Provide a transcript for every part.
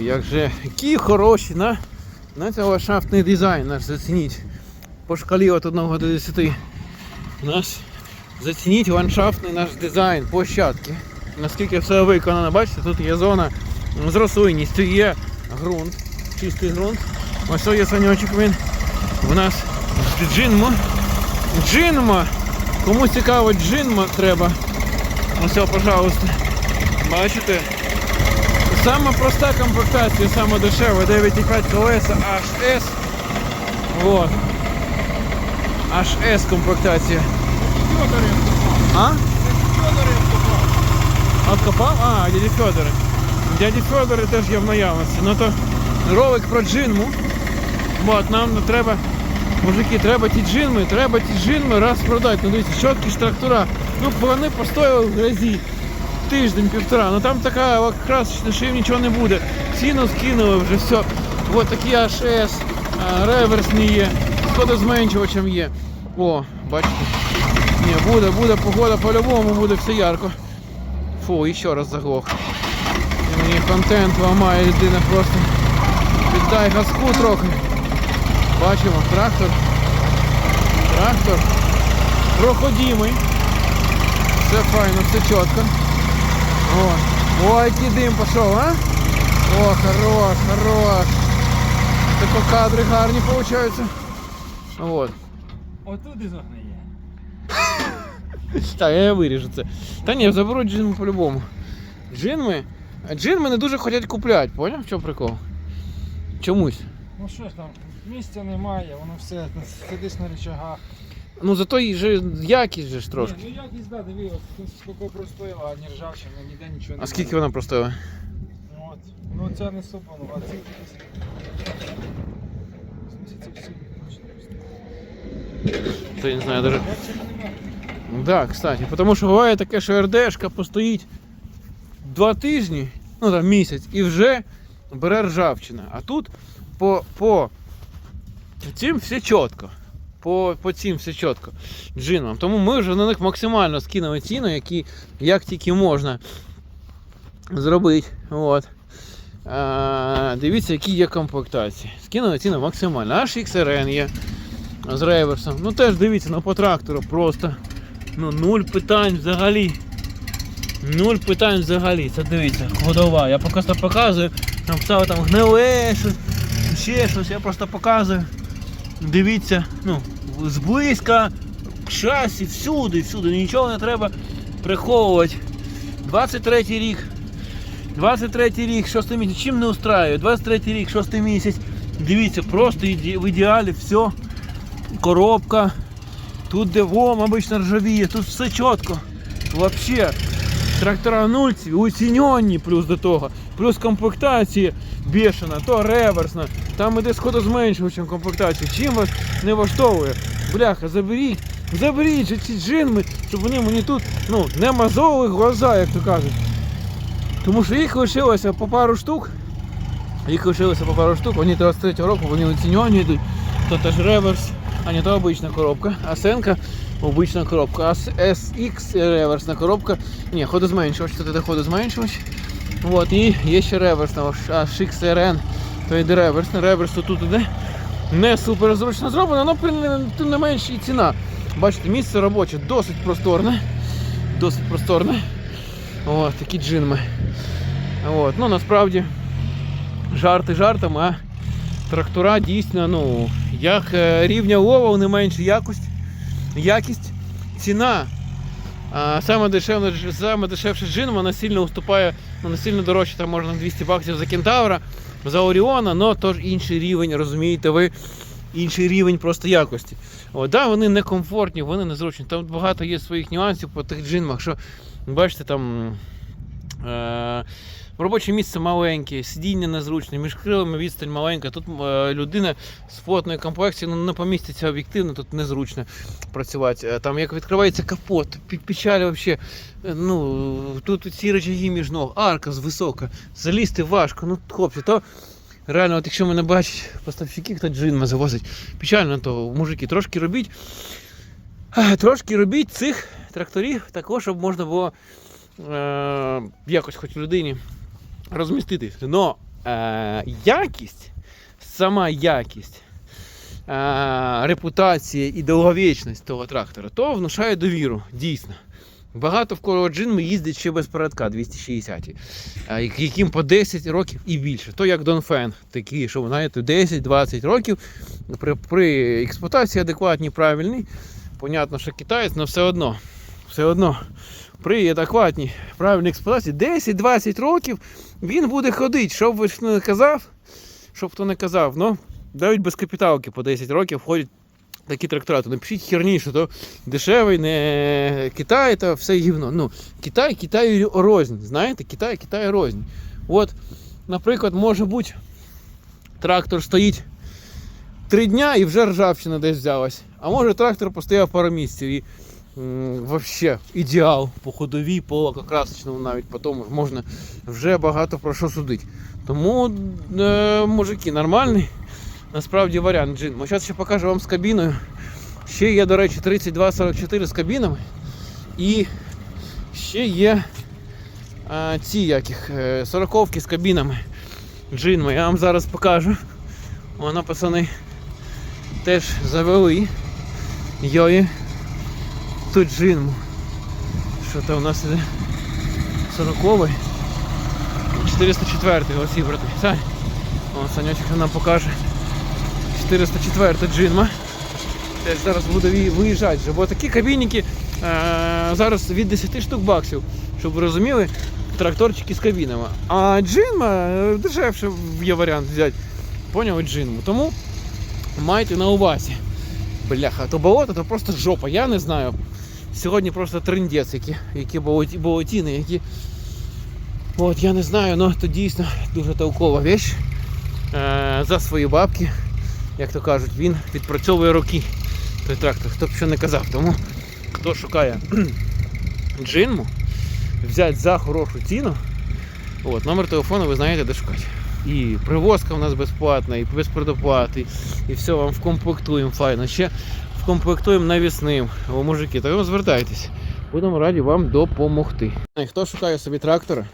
Як же, які хороші, на, на це ландшафтний дизайн наш зацініть. По шкалі від 1 до 10. Наш, зацініть ландшафтний наш дизайн площадки. Наскільки все виконано, бачите, тут є зона з рослинністю, є ґрунт, чистий ґрунт. Ось є саньочок він. У нас джинмо. Джинмо. Кому цікаво джинмо треба. Ось, пожалуйста. Бачите? Саме проста комплектація, саме дешева, 9,5 колеса HS. Вот. HS комплектація. А? Откопав? А, дяді Федори. Дяді Федори теж є в наявності. Ну то ролик про джинму. От, нам не треба, мужики, треба ті джинми, треба ті джинми раз продати. Ну дивіться, чіткі ж трактора. Ну вони постояли в грязі тиждень-півтора. Ну там така красочна, що їм нічого не буде. Ціну скинули вже все. От такі HS, а, реверсні є, сходозменшувачем є. О, бачите. Ні, буде, буде погода по-любому, буде все ярко. Фу, і ще раз заглох. І Мені контент ламає людина просто. Віддай газку трохи. Бачимо, трактор. Трактор. Проходимий. Все файно, все чітко. О, ой, який дим пішов, а? О, хорош, хорош. Тако кадри гарні получаються. Вот. Отут і зогниє. Так, я виріжу це. Та ні, заберу джинми по-любому. Джинми. Джинми не дуже хочуть купляти, поняв? В чому прикол? Чомусь. Ну що ж там, місця немає, воно все сидиш на рычагах. Ну зато і же якість же ж трошки. Ні, ну якість, да, диви, от скільки простоїла, а не ржавчина, ніде нічого немає. А скільки вона простоїла? Ну, От. Ну це не супону, а ці. Місяців. То я не знаю даже. Немає. Да, кстати. Тому що буває таке, що РДшка постоїть два тижні, ну там місяць, і вже бере ржавчина. А тут по, по цим все чітко. По, по цим все чітко. Джинам. Тому ми вже на них максимально скинули ціну, які як тільки можна зробити. От. А, дивіться, які є комплектації. Скинули ціну максимально. Аж XRN є з реверсом. Ну теж дивіться, ну по трактору просто. Ну, нуль питань взагалі. Нуль питань взагалі. Це дивіться, ходова. Я просто показую. Там писали там гниле, щось, ще щось, я просто показую. Дивіться, ну, зблизька, шасі, всюди, всюди, нічого не треба приховувати. 23 рік. 23 рік, 6 місяць, чим не устраює? 23 рік, 6 місяць. Дивіться, просто в ідеалі все. Коробка. Тут де вом обично ржавіє, тут все чітко. Вообще. Трактора нульці, оцінені плюс до того. Плюс комплектація бешена, то реверсна. Там іде сходозменшувачем комплектація. Чим вас не влаштовує? Бляха, заберіть, заберіть же ці джинми, щоб вони мені тут ну, не мазовили глаза, як то кажуть. Тому що їх лишилося по пару штук. Їх лишилося по пару штук, вони 23 року, вони оцінені йдуть. То теж реверс, а не то обична коробка. А Сенка обична коробка. А SX реверсна коробка. Ні, ходозменшувач, іде ходозменшувач. Вот, і є ще реверсна, аж XRN, то йде реверсна. Реверс тут іде не супер зручно зроблено, але тим не менш і ціна. Бачите, місце робоче досить просторне. Досить просторне. От, такі джинми. От, ну насправді жарти жартами, а трактора дійсно, ну, як е, рівня лова, не менше якість, якість, ціна. А саме дешевше, саме дешевше джин, вона сильно уступає, ну, не сильно дорожче, там можна 200 баксів за кентавра, за Оріона, але тож інший рівень, розумієте ви, інший рівень просто якості. О, да, вони некомфортні, вони незручні. Там багато є своїх нюансів по тих джинмах, що бачите, там е, робоче місце маленьке, сидіння незручне, між крилами відстань маленька. Тут е, людина з фотної комплекції ну, не поміститься об'єктивно, тут незручно працювати. Е, Там як відкривається капот, печаль вообще. Е, Ну, тут ці речаги між ног, арка висока, залізти важко. Ну, хлопці, то реально, от якщо мене бачать поставщики, хто джинма завозить, печально, то мужики, трошки робіть. Трошки робіть цих тракторів також, щоб можна було е, якось хоч людині розміститись. Но е, якість, сама якість, е, репутація і довговічність того трактора, то внушає довіру, дійсно. Багато в кого джинми їздять ще без передка 260, е, яким по 10 років і більше. То як Донфен, такі, що знаєте, 10-20 років при, при експлуатації адекватній, правильній. Понятно, що китаєць, але все одно, все одно при адекватній правильній експлуатації 10-20 років він буде ходити. Що б ви не казав, що б хто не казав, ну, навіть без капіталки по 10 років ходять такі трактора. То напишіть херні, що то дешевий, не Китай, то все гівно. Ну, Китай, Китаю рознь. Знаєте, Китай, Китай рознь. От, наприклад, може бути, трактор стоїть три дня і вже ржавчина десь взялась. А може трактор постояв пару місяців і вообще ідеал по ходовій, по лакокрасочному навіть по тому можна вже багато про що судити. Тому, е, мужики, нормальний насправді варіант джин. Ми зараз ще покажу вам з кабіною. Ще є, до речі, 3244 з кабінами. І ще є а, ці яких, е, сороковки з кабінами. Джинми. Я вам зараз покажу. Воно, пацани, теж завели. Йої. Тут джинму. Що то у нас іде? Сороковий. 404 оці брати. Сань. О, Санечок нам покаже. 404 джинма. Теж зараз буде ві- виїжджати. Бо такі кабінники е, зараз від 10 штук баксів, щоб ви розуміли, тракторчики з кабінами. А джинма дешевше є варіант взяти. Поняли джинму. Тому майте на увазі. Бляха, то болото, то просто жопа. Я не знаю. Сьогодні просто трендець, які, які болотіни, які. От, я не знаю, але то дійсно дуже толкова вещь. Е, за свої бабки, як то кажуть, він відпрацьовує роки. Той трактор, хто б що не казав. Тому хто шукає джинму, взяти за хорошу ціну. От, номер телефону ви знаєте, де шукати. І привозка у нас безплатна, і без предоплати, і все вам вкомплектуємо файно. Ще вкомплектуємо навісним. О, мужики, то ви звертайтесь. Будемо раді вам допомогти. Хто шукає собі трактора,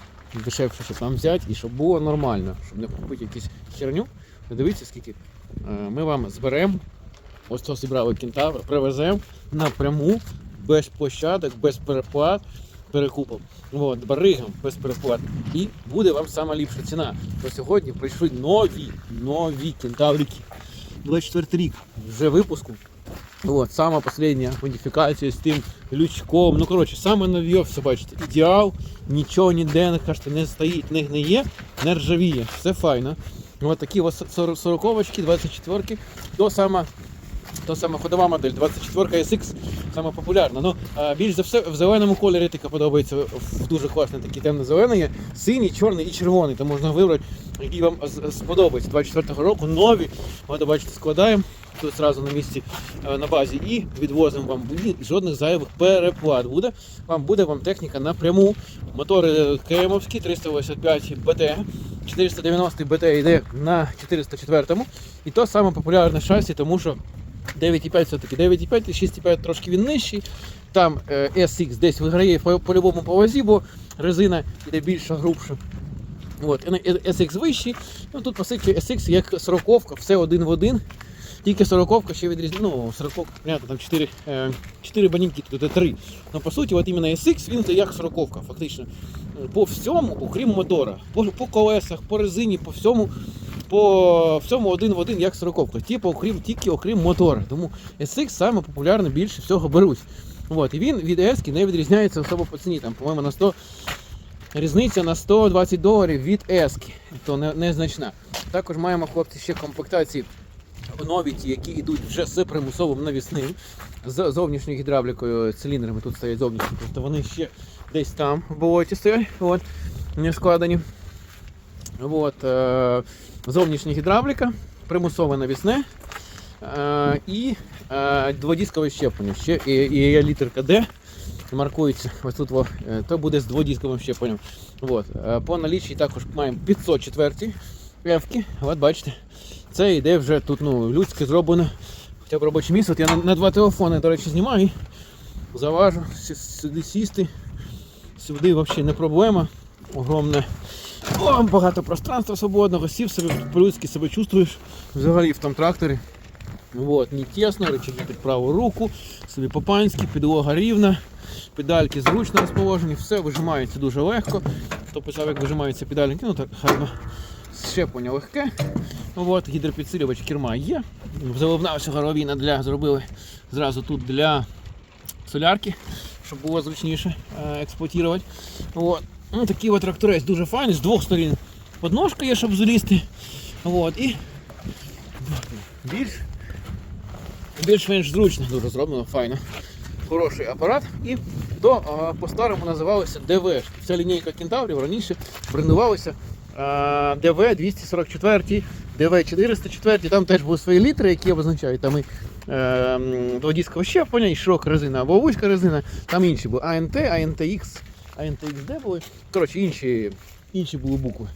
дешевше, щоб там взяти, і щоб було нормально, щоб не купити якусь херню, дивіться, скільки е, ми вам зберемо. Ось цього зібрали кентавр, привеземо напряму, без площадок, без переплат, перекупом. От, баригам без переплат. І буде вам сама ліпша ціна. Бо сьогодні прийшли нові, нові кентаврики. 24 рік вже випуску. От, сама последня модифікація з тим лючком. Ну, коротше, саме нові, все бачите, ідеал, нічого ніде не кажете, не стоїть, не гниє, не ржавіє. Все файно. Ось такі ось 40-очки, 24-ки, то сама то саме ходова модель 24 SX, саме популярна. Ну, більш за все в зеленому кольорі така подобається. В дуже класний такий темно-зелений є. Синій, чорний і червоний. То можна вибрати, який вам сподобається. 24-го року нові. От, бачите, складаємо тут зразу на місці е, на базі і відвозимо вам. І жодних зайвих переплат буде. Вам буде вам техніка напряму. Мотори КМовські 385 БТ. 490 БТ йде на 404 і то саме популярне шасі, тому що 9,5 все-таки 9,5 і 6,5 трошки він нижчий. Там е, SX десь виграє по- по-любому по вазі, бо резина йде більша, грубша. От, SX вищий. Ну тут по суті SX як 40 все один в один. Тільки 40 ще відрізняє. Ну, 40 понятно, там 4, е, 4 банінки, тут 3. Ну по суті, от іменно SX він це як 40 фактично. По всьому, окрім мотора. По, по колесах, по резині, по всьому по всьому один в один, як 40 Типу, окрім, тільки окрім мотора. Тому SX саме популярно більше всього беруть. От, і він від S не відрізняється особо по ціні. Там, по-моєму, на 100 різниця на 120 доларів від S, то не, незначна. Також маємо хлопці ще комплектації нові, ті, які йдуть вже з примусовим навісним, з зовнішньою гідравлікою, циліндрами тут стоять зовнішні, тобто вони ще десь там в болоті стоять, от, не складені. От, е, зовнішня гідравліка, примусове навісне е, і е, дводіскове щеплення. Ще і, літерка D маркується. Ось тут е, то буде з дводісковим щепленням. От, е, по наліччі також маємо 504 F-ки. От бачите, це йде вже тут ну, людське зроблено. Хоча б робоче місце. От я на, на два телефони, до речі, знімаю. Заважу сюди сісти. Сюди взагалі не проблема. Огромне О, багато пространства свободного, сів собі по-людськи себе чувствуєш взагалі в тому тракторі. Вот, не тісно, рычаги під праву руку, собі по-панськи, підлога рівна, педальки зручно розположені, все вижимається дуже легко. Хто писав, як вижимаються педальки, ну так гарно. Щеплення легке. От, гідропідсилювач керма є. Заливна горловина для зробили зразу тут для солярки, щоб було зручніше е, експлуатувати. От. Ну, такий от тракторець дуже файний, з двох сторін подножка є, щоб залізти. От. І більш більш-менш зручно, дуже зроблено, файно. Хороший апарат. І то по-старому називалося ДВ. Вся лінійка кентаврів раніше брендувалася ДВ 244, ДВ 404. Там теж були свої літери, які обозначають там і е, водійського щеплення, і широка резина або вузька резина. Там інші були АНТ, АНТХ, АНТХД були. Коротше, інші, інші були букви.